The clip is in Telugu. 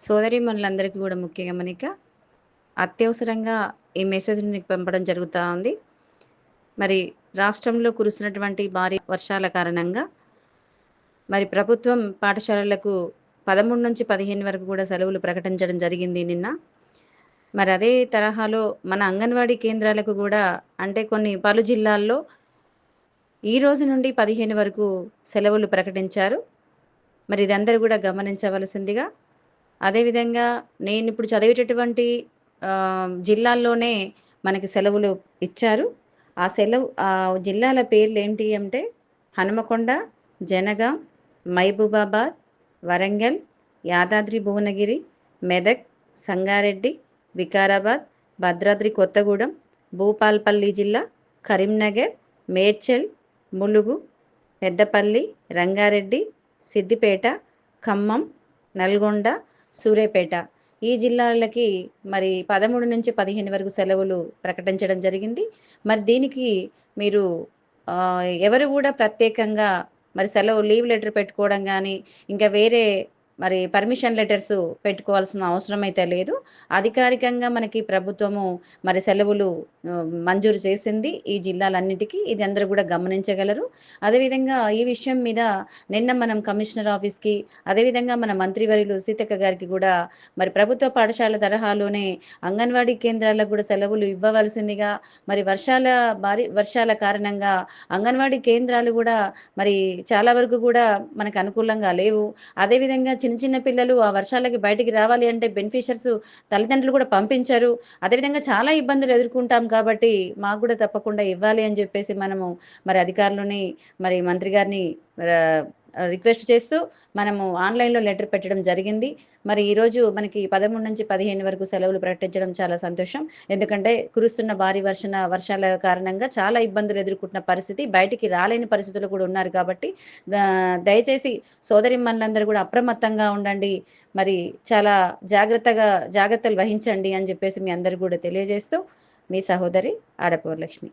సోదరీమణులందరికీ కూడా ముఖ్య గమనిక అత్యవసరంగా ఈ మెసేజ్‌ని మీకు పంపడం జరుగుతూ ఉంది. మరి రాష్ట్రంలో కురుస్తున్నటువంటి భారీ వర్షాల కారణంగా మరి ప్రభుత్వం పాఠశాలలకు 13-15 వరకు కూడా సెలవులు ప్రకటించడం జరిగింది నిన్న. మరి అదే తరహాలో మన అంగన్వాడీ కేంద్రాలకు కూడా అంటే కొన్ని పలు జిల్లాల్లో ఈ రోజు నుండి 15 వరకు సెలవులు ప్రకటించారు. మరి ఇదందరూ కూడా గమనించవలసిందిగా అదేవిధంగా నేను ఇప్పుడు చదివేటటువంటి జిల్లాల్లోనే మనకి సెలవులు ఇచ్చారు. ఆ సెలవు ఆ జిల్లాల పేర్లు ఏంటి అంటే హనుమకొండ, జనగాం, మహబూబాబాద్, వరంగల్, యాదాద్రి భువనగిరి, మెదక్, సంగారెడ్డి, వికారాబాద్, భద్రాద్రి కొత్తగూడెం, భూపాల్పల్లి జిల్లా, కరీంనగర్, మేడ్చల్, ములుగు, పెద్దపల్లి, రంగారెడ్డి, సిద్దిపేట, ఖమ్మం, నల్గొండ, సూర్యాపేట ఈ జిల్లాలకి మరి 13-15 వరకు సెలవులు ప్రకటించడం జరిగింది. మరి దీనికి మీరు ఎవరు కూడా ప్రత్యేకంగా మరి సెలవు లీవ్ లెటర్ పెట్టుకోవడం కానీ ఇంకా వేరే మరి పర్మిషన్ లెటర్స్ పెట్టుకోవాల్సిన అవసరం అయితే లేదు. అధికారికంగా మనకి ప్రభుత్వము మరి సెలవులు మంజూరు చేసింది ఈ జిల్లాలన్నిటికీ. ఇది అందరూ కూడా గమనించగలరు. అదేవిధంగా ఈ విషయం మీద నిన్న మనం కమిషనర్ ఆఫీస్‌కి, అదేవిధంగా మన మంత్రివర్యులు సీతక్క గారికి కూడా మరి ప్రభుత్వ పాఠశాల తరహాలోనే అంగన్వాడీ కేంద్రాలకు కూడా సెలవులు ఇవ్వవలసిందిగా, మరి వర్షాల భారీ వర్షాల కారణంగా అంగన్వాడీ కేంద్రాలు కూడా మరి చాలా వరకు కూడా మనకు అనుకూలంగా లేవు. అదేవిధంగా చిన్న చిన్న చిన్న పిల్లలు ఆ వర్షాలకి బయటికి రావాలి అంటే బెనిఫిషర్స్ తల్లిదండ్రులు కూడా పంపించరు. అదేవిధంగా చాలా ఇబ్బందులు ఎదుర్కొంటాం కాబట్టి మాకు కూడా తప్పకుండా ఇవ్వాలి అని చెప్పేసి మనము మరి అధికారులని, మరి మంత్రి గారిని రిక్వెస్ట్ చేస్తూ మనము ఆన్‌లైన్‌లో లెటర్ పెట్టడం జరిగింది. మరి ఈరోజు మనకి 13-15 వరకు సెలవులు ప్రకటించడం చాలా సంతోషం. ఎందుకంటే కురుస్తున్న భారీ వర్షన వర్షాల కారణంగా చాలా ఇబ్బందులు ఎదుర్కొంటున్న పరిస్థితి. బయటికి రాలేని పరిస్థితులు కూడా ఉన్నారు కాబట్టి దయచేసి సోదరి సోదరీమణులందరూ కూడా అప్రమత్తంగా ఉండండి. మరి చాలా జాగ్రత్తగా జాగ్రత్తలు వహించండి అని చెప్పేసి మీ అందరు కూడా తెలియజేస్తూ మీ సహోదరి ఆడపూర్ లక్ష్మి